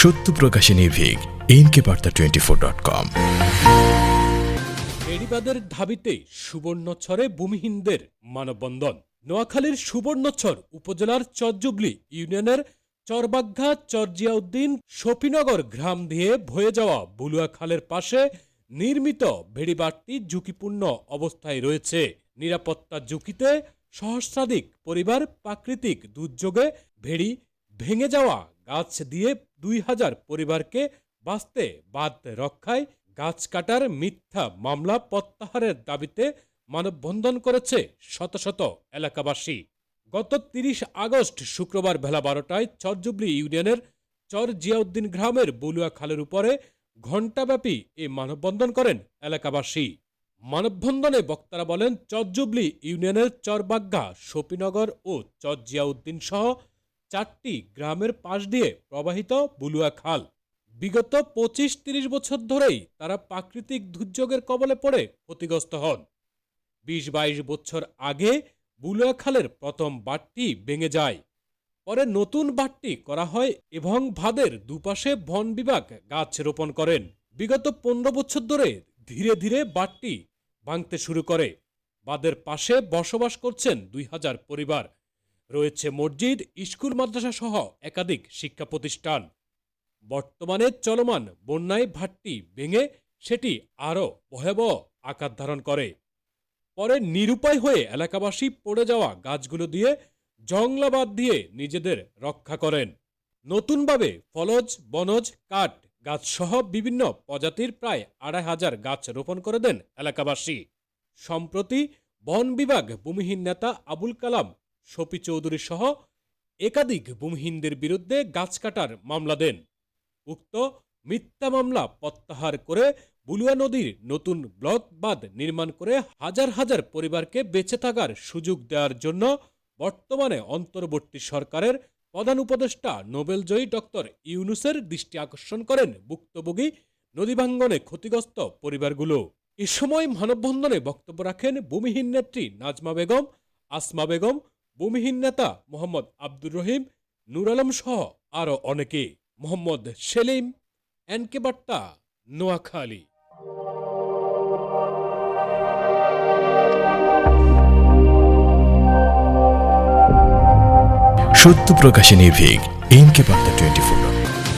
সত্য প্রকাশে নির্ভীক NK Barta twenty four dot com বেড়িবাদের ঢাবিতে সুবর্ণছরে ভূমিহীনদের মানববন্ধন। নোয়াখালীর সুবর্ণছর উপজেলার চরজুবলি ইউনিয়নের চরবাগ্ঘা চরজিয়াউদ্দিন শফিনগর গ্রাম দিয়ে ভয়ে যাওয়া বুলুয়া খালের পাশে নির্মিত ভেড়িবাটটি ঝুঁকিপূর্ণ অবস্থায় রয়েছে। নিরাপত্তা ঝুঁকিতে সহস্রাধিক পরিবার প্রাকৃতিক দুর্যোগে ভেড়ি ভেঙে যাওয়া গাছ দিয়ে দুই হাজার পরিবারকে বাঁচতে বাদ রক্ষায় গাছ কাটার মিথ্যা মামলা প্রত্যাহারের দাবিতে মানববন্ধন করেছে শত শত এলাকাবাসী। গত তিরিশ আগস্ট শুক্রবার বেলা বারোটায় চরজুবলি ইউনিয়নের চর জিয়াউদ্দিন গ্রামের বলুয়া খালের উপরে ঘণ্টাব্যাপী এ মানববন্ধন করেন এলাকাবাসী। মানববন্ধনে বক্তারা বলেন, চরজুবলি ইউনিয়নের চরবাগ্গা শপিনগর ও চর জিয়াউদ্দিন সহ চারটি গ্রামের পাশ দিয়ে প্রবাহিত বুলুয়া খাল। বিগত পঁচিশ তিরিশ বছর ধরেই তারা প্রাকৃতিক দুর্যোগের কবলে পড়ে ক্ষতিগ্রস্ত হন। বিশ বাইশ বছর আগে বুলুয়া খালের প্রথম বাঁটটি ভেঙে যায়। পরে নতুন বাঁটটি করা হয় এবং ভাদের দুপাশে বন বিভাগ গাছ রোপণ করেন। বিগত পনেরো বছর ধরে ধীরে ধীরে বাঁটটি ভাঙতে শুরু করে। বাদের পাশে বসবাস করছেন দুই হাজার পরিবার। রয়েছে মসজিদ, স্কুল, মাদ্রাসা সহ একাধিক শিক্ষা প্রতিষ্ঠান। বর্তমানে চলমান বন্যায় ভাট্টি ভেঙে সেটি আরও ভয়াবহ আকার ধারণ করে। পরে নিরুপায় হয়ে এলাকাবাসী পড়ে যাওয়া গাছগুলো দিয়ে জংলাবাদ দিয়ে নিজেদের রক্ষা করেন। নতুনভাবে ফলজ, বনজ, কাঠ গাছসহ বিভিন্ন প্রজাতির প্রায় আড়াই হাজার গাছ রোপণ করে দেন এলাকাবাসী। সম্প্রতি বন বিভাগ ভূমিহীন নেতা আবুল কালাম শফি চৌধুরী সহ একাধিক ভূমিহীনদের বিরুদ্ধে গাছ কাটার মামলা দেন। উক্ত মিথ্যা মামলা প্রত্যাহার করে বুলুয়া নদীর নতুন ব্লক বাঁধ নির্মাণ করে হাজার হাজার পরিবারকে বেঁচে থাকার সুযোগ দেওয়ার জন্য বর্তমানে অন্তর্বর্তী সরকারের প্রধান উপদেষ্টা নোবেলজয়ী ডক্টর ইউনুসের দৃষ্টি আকর্ষণ করেন ভুক্তভোগী নদী ভাঙ্গনে ক্ষতিগ্রস্ত পরিবারগুলো। এ সময় মানববন্ধনে বক্তব্য রাখেন ভূমিহীন নেত্রী নাজমা বেগম, আসমা বেগম ভূমিহীন নেতা মোহাম্মদ আব্দুর রহিম, নুর আলম সহ আরও অনেকে। মোহাম্মদ সেলিম, এনকে বার্তা নোয়াখালী। সত্য প্রকাশে নির্ভীক এনকে বার্তা টোয়েন্টি ফোর